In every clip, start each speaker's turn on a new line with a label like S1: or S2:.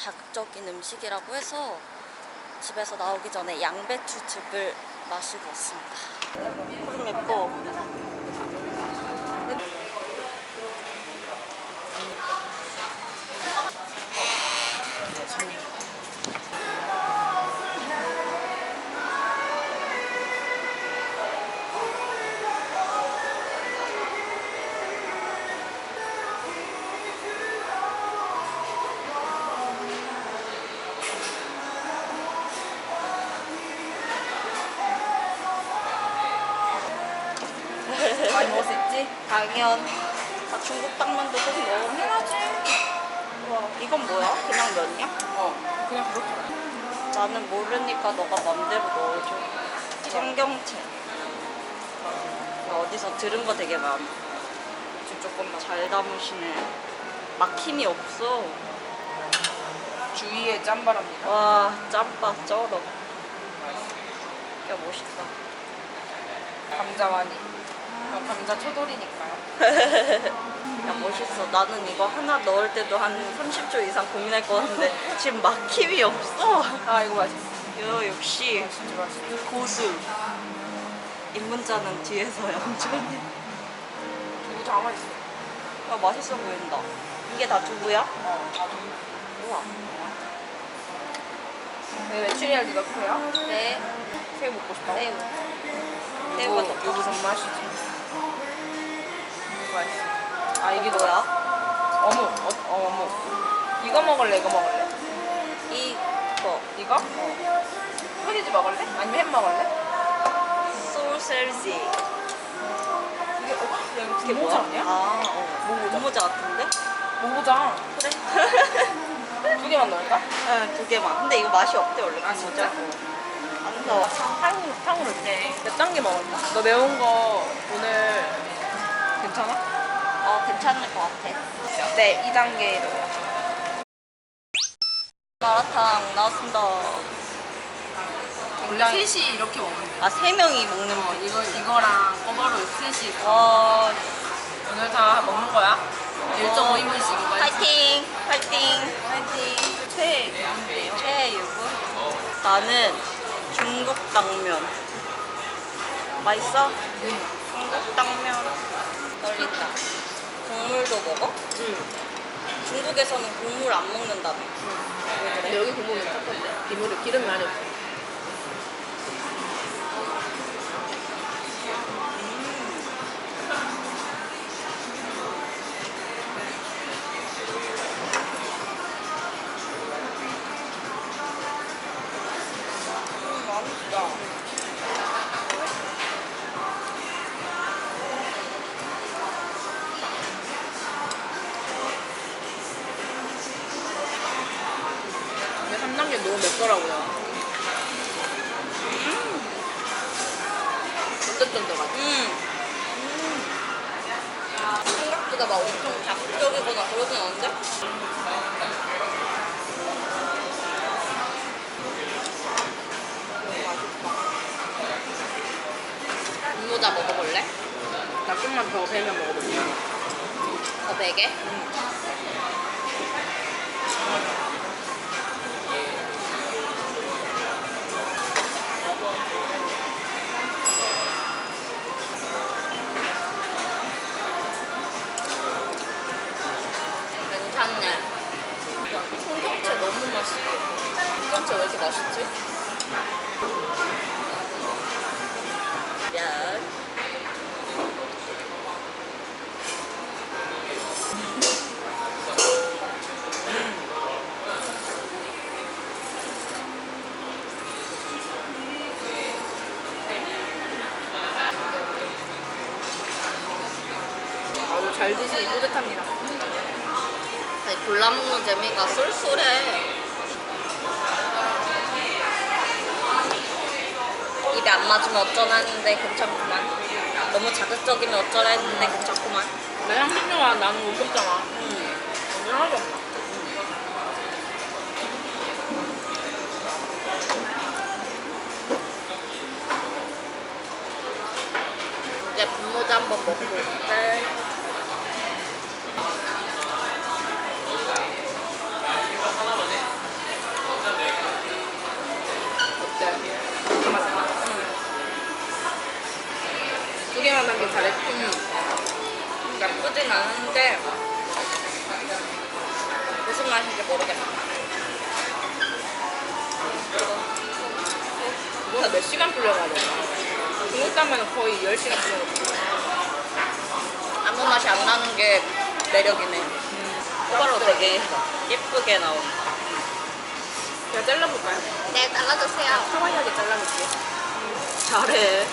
S1: 자극적인 음식이라고 해서 집에서 나오기 전에 양배추즙을 마시고 왔습니다. 좀 예뻐.
S2: 많이 먹을 수 있지?
S1: 당연. 아, 중국 당면도 꼭 먹으면. 와, 이건 뭐야? 그냥 면이야?
S2: 어 그냥 그렇게
S1: 나는 모르니까 너가 맘대로 넣어줘. 성경책. 어디서 들은 거 되게 많아.
S2: 지금 조금만
S1: 잘 담으시네. 막힘이 없어.
S2: 주위에 짬바랍니다
S1: 와, 짬바 쩔어. 야, 멋있다.
S2: 감자와니 어, 감자 초돌이니까요
S1: 야, 멋있어. 나는 이거 하나 넣을 때도 한 30초 이상 고민할 것 같은데 지금 막힘이 없어.
S2: 아 이거 맛있어
S1: 야, 역시
S2: 진짜 맛있어
S1: 고수. 입문자는 뒤에서 얌전히.
S2: 두부 다 맛있어
S1: 야, 맛있어 보인다. 이게 다 두부야?
S2: 어 나도
S1: 우와.
S2: 네 메추리알도 넣고요
S1: 네.
S2: 새우 먹고 싶다고?
S1: 새우. 새우가 더
S2: 요거 손맛이지 이거 맛있어 아 이게
S1: 뭐야?
S2: 어묵 어, 어, 어 묵 이거 먹을래 이거 먹을래?
S1: 이거.
S2: 이거? 어 소시지 먹을래? 아니면 햄 먹을래?
S1: 소세지.
S2: 이게 어? 야 이거
S1: 이게
S2: 모자? 아니야?
S1: 아, 어. 모모자. 모모자 같은데?
S2: 모자
S1: 그래.
S2: 두 개만 넣을까?
S1: 네, 두 개만. 근데 이거 맛이 없대, 원래.
S2: 아 진짜?
S1: 안 넣어.
S2: 탕, 탕으로 네. 몇 단계 먹었나? 너 매운 거 오늘 괜찮아?
S1: 어, 괜찮을 것 같아.
S2: 네, 2단계 넣어요.
S1: 마라탕 나왔습니다.
S2: 원래 셋이 이렇게 먹는 거야.
S1: 아, 세 명이 먹는
S2: 어,
S1: 거.
S2: 이거, 이거랑 꼬바로 셋이
S1: 와,
S2: 오늘 다 먹는 거야? 1.5인분씩 이거
S1: 파이팅! 파이팅!
S2: 파이팅. 최애?
S1: 최애 유부? 나는 중국 당면. 맛있어? 중국 당면. 떨린다. 국물도 먹어?
S2: 응.
S1: 중국에서는 국물 안 먹는다며. 왜
S2: 근데
S1: 그래?
S2: 여기 국물은 섞었대. 기물에 기름 많이 없어.
S1: 음, 맛있다.
S2: 너무 맵더라고요. 쫀득쫀득하지?
S1: 음. 생각보다 막 엄청 자극적이거나 그러진 않은데? 분모자 먹어볼래?
S2: 나 좀만 더 배면 먹어볼게.
S1: 더 베게? 괜찮네. 청경채 너무 맛있어. 청경채 왜 이렇게 맛있지? 야.
S2: 잘 드시니 뿌듯합니다.
S1: 아니, 골라 먹는 재미가 쏠쏠해. 입에 안 맞으면 어쩌나 했는데 괜찮구만. 너무 자극적이면 어쩌나 했는데 괜찮구만.
S2: 나 향신료가 나는 거 없잖아.
S1: 음.
S2: 오늘 하나도?
S1: 이제 분모자 한번 먹고.
S2: 네. 남긴 잘했지.
S1: 나쁘진 않은데 무슨 맛인지 모르겠어.
S2: 이거 몇 시간 불려가야 돼? 중국 가면 거의 10시간 불려가지고.
S1: 아무 맛이 안 나는 게 매력이네. 호바로 되게 예쁘게 나온다.
S2: 그냥 잘라볼까요?
S1: 네, 잘라주세요.
S2: 사과하게 잘라볼게요.
S1: 잘해.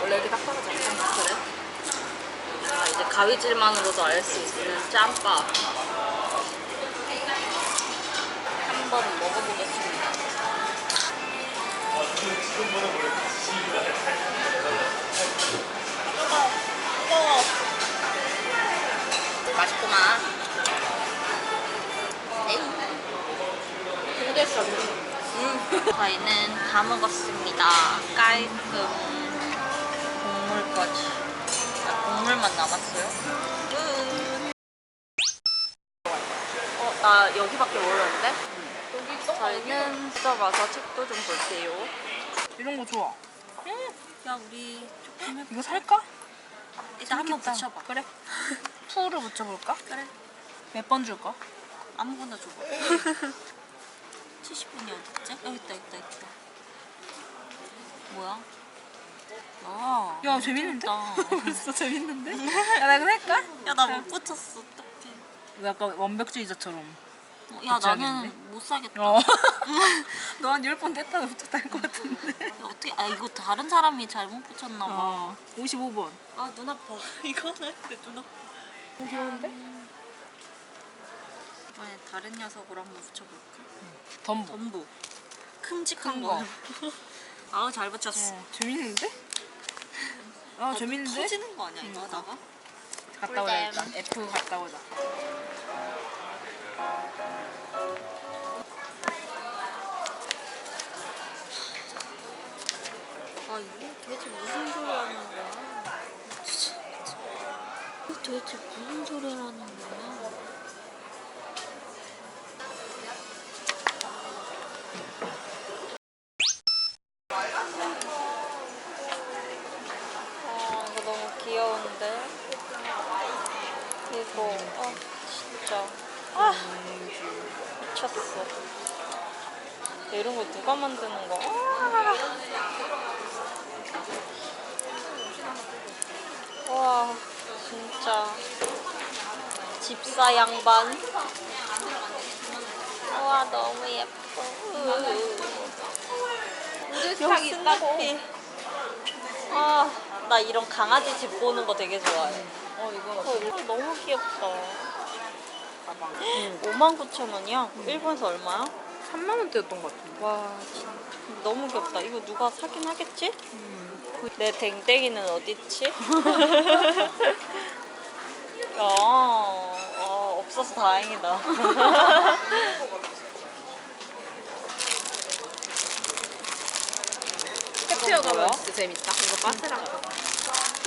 S2: 원래 이렇게 딱딱하지 않아?
S1: 그래? 아, 이제 가위질만으로도 알 수 있는 짬밥. 한번 먹어보겠습니다. 뜨거워, 뜨거워. 맛있구만.
S2: 힘들었어.
S1: 음. 저희는 다 먹었습니다. 깔끔. 국물까지. 아, 국물만 남았어요. 끝. 어, 나 여기밖에 모르는데?
S2: 여기
S1: 저희는 찾아가서 책도 좀 볼게요.
S2: 이런 거 좋아.
S1: 야, 우리 조금 해봐.
S2: 이거 살까?
S1: 일단 한번
S2: 재밌겠다.
S1: 붙여봐.
S2: 그래. 풀을 붙여볼까?
S1: 그래.
S2: 몇 번 줄까?
S1: 아무거나 줘봐. 70분이 어딨지? 여기 있다, 있다, 있다. 뭐야? 야,
S2: 야 재밌는데? 벌써 재밌는데? 야 나 이거 할까?
S1: 야, 나 못 붙였어. 어떡해.
S2: 약간 완벽주의자처럼.
S1: 어, 야, 나는. 못 사겠다.
S2: 어. 너한 열번 뗐다가 붙였다 할것 같은데.
S1: 야, 어떻게, 아, 이거 다른 사람이 잘못 붙였나 봐.
S2: 어. 55번.
S1: 아, 눈 아파. 이거 하나 했는데 눈 아파.
S2: 귀여운데?
S1: 이번에 다른 녀석으로 한번 붙여볼까?
S2: 덤보.
S1: 전부. 큼직한
S2: 큰
S1: 거.
S2: 거.
S1: 아우, 잘 붙였어.
S2: 어, 재밌는데? 어, 재밌는데?
S1: 터지는 거 아니야, 이거 하다가?
S2: 갔다 오자 일단. F 갔다 오자.
S1: 아 이게 도대체 무슨 소리 하는 거야? 도대체 무슨 소리를 하는 거야? 아 이거 너무 귀여운데? 이거 아 진짜 아 미쳤어 이런 거 누가 만드는 거야? 아. 와 진짜. 집사 양반. 와 너무 예뻐.
S2: 우주 스탁 있다고.
S1: 아나 이런 강아지 집 보는 거 되게 좋아해.
S2: 어 이거.
S1: 어, 이거 너무 귀엽다 59,000원이야? 일본에서 얼마야?
S2: 3만 원대였던 것 같은데.
S1: 와 진짜 너무 귀엽다 이거 누가 사긴 하겠지? 내 댕댕이는 어딨지? 야, 어, 없어서 다행이다.
S2: 캡티어
S1: 뭐야?
S2: 진짜 재밌다. 이거 빠스랑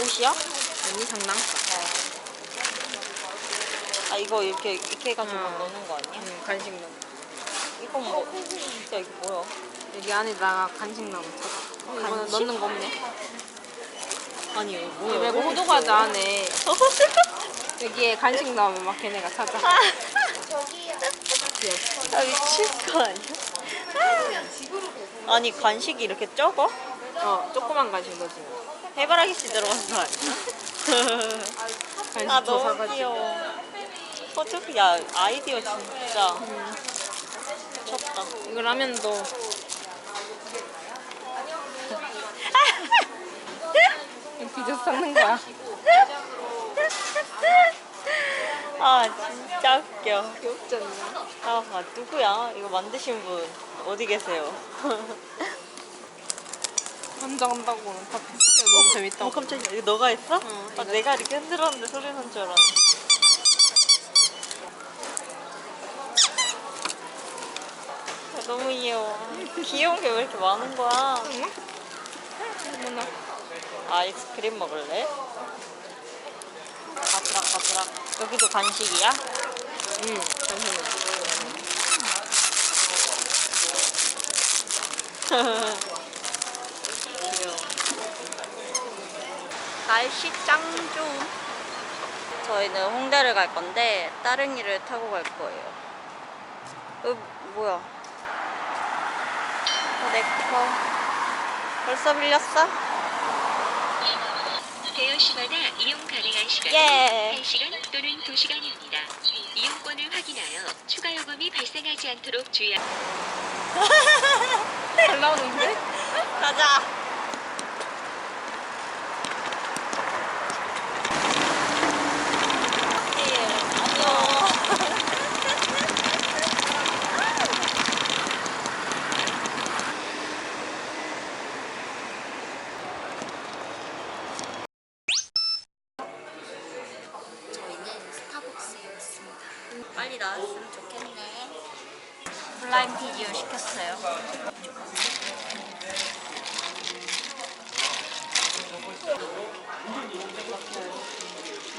S1: 옷이야?
S2: 아니 장난감.
S1: 아 이거 이렇게 이렇게 해가지고
S2: 응.
S1: 넣는 거 아니야?
S2: 응 간식 넣어.
S1: 이건 뭐? 야 이거 뭐야?
S2: 여기 안에다가 간식 넣어. 어, 이거는
S1: 간식?
S2: 넣는 거 없네.
S1: 아니 이거 뭐야?
S2: 이거 말고 호두과자 안에 여기에 간식 넣으면 막 걔네가 찾아. 귀엽지?
S1: 아 미칠 거 아니야? 아니 간식이 이렇게 적어?
S2: 어 조그만 간식 넣지.
S1: 해바라기 씨 들어간 거 아니야?
S2: 간식
S1: 아
S2: 더
S1: 너무
S2: 사가지고.
S1: 귀여워. 어떻게 야 아이디어 진짜 미쳤다.
S2: 이거 라면도 비벼 섞는 거야.
S1: 아 진짜 웃겨.
S2: 귀엽지 않나?
S1: 아, 아 누구야? 이거 만드신 분 어디 계세요?
S2: 한장한다고 다 비슷해. 너무 재밌다.
S1: 어 깜짝이야. 이거 너가 했어?
S2: 응,
S1: 아, 내가 이렇게 흔들었는데 소리 난 줄 알았네. 너무 귀여워. 귀여운 게 왜 이렇게 많은 거야?
S2: 어머나.
S1: 아이스크림 먹을래? 바스락 바스락. 여기도 간식이야?
S2: 응.
S1: 귀여워. 날씨 짱 좋음. 저희는 홍대를 갈 건데 따릉이를 타고 갈 거예요. 어, 뭐야? 어, 내 거. 벌써 빌렸어?
S3: 대여 시마다 이용 가능한 시간은
S1: 예.
S3: 1시간 또는 2시간입니다. 이용권을 확인하여 추가 요금이 발생하지 않도록 주의
S2: 잘 나오는데?
S1: 가자.
S4: 저희는 스타벅스였습니다.
S1: 빨리 나왔으면 좋겠네. 플라잉 피디오 시켰어요.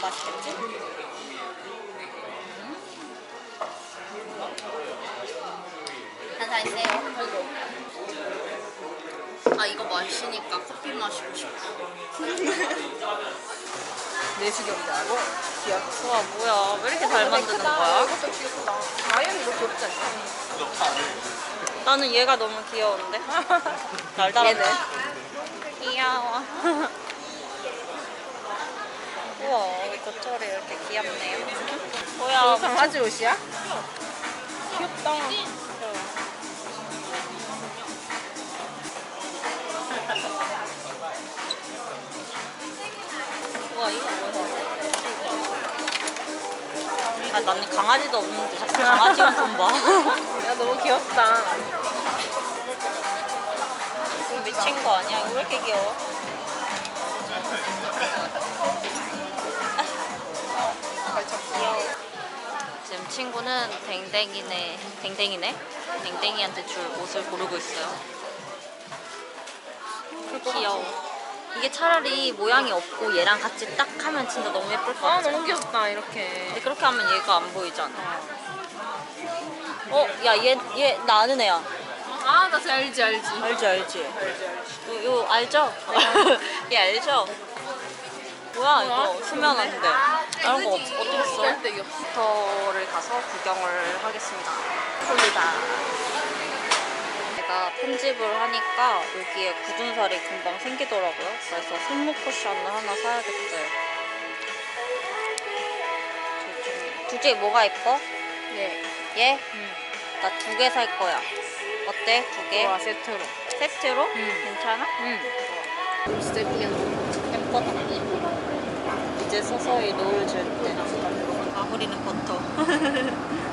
S1: 맛있겠지?
S4: 하나 있어요. 아 이거 마시니까 커피 마시고 싶어.
S2: 내시경자고? 귀엽다.
S1: 우와 뭐야 왜 이렇게 잘 만드는 거야?
S2: 이것도 귀엽다. 아이언 이거 귀엽지 않냐?
S1: 나는 얘가 너무 귀여운데? 날달아
S2: 얘는?
S1: 귀여워 우와 여기 돗자리 이렇게 귀엽네요 뭐야
S2: 이거 강아지 옷이야? 귀엽다.
S1: 나는 강아지도 없는데 자꾸 강아지만 좀 봐
S2: 야 너무 귀엽다.
S1: 이거 미친 거 아니야? 이거 왜 이렇게 귀여워? 귀여워. 지금 친구는 댕댕이네, 댕댕이네? 댕댕이한테 줄 옷을 고르고 있어요. 귀여워. 이게 차라리 모양이 없고 얘랑 같이 딱 하면 진짜 너무 예쁠
S2: 것아
S1: 같아.
S2: 너무 귀엽다 이렇게.
S1: 근데 그렇게 하면 얘가 안 보이잖아. 어, 야, 얘, 얘, 나 아는 애야.
S2: 아 나 알지 알지.
S1: 알지, 알지. 요, 요 알죠? 얘 알죠? 뭐야, 이거 투명한데. 이런 거 없, 어떻게
S2: 귀엽다.
S1: 부터를 가서 구경을 하겠습니다. 홀리다. 제가 편집을 하니까 여기에 굳은 살이 금방 생기더라고요. 그래서 손목 쿠션을 하나 사야겠어요. 둘 중에 뭐가 예뻐?
S2: 예.
S1: 얘?
S2: 응.
S1: 나두 개 살 거야. 어때? 두 개?
S2: 좋아 세트로.
S1: 세트로?
S2: 응.
S1: 괜찮아?
S2: 응. 진짜 예쁘게 나와.
S1: 예뻤다. 이제 서서히 노을 질 때. 아무리는 버터.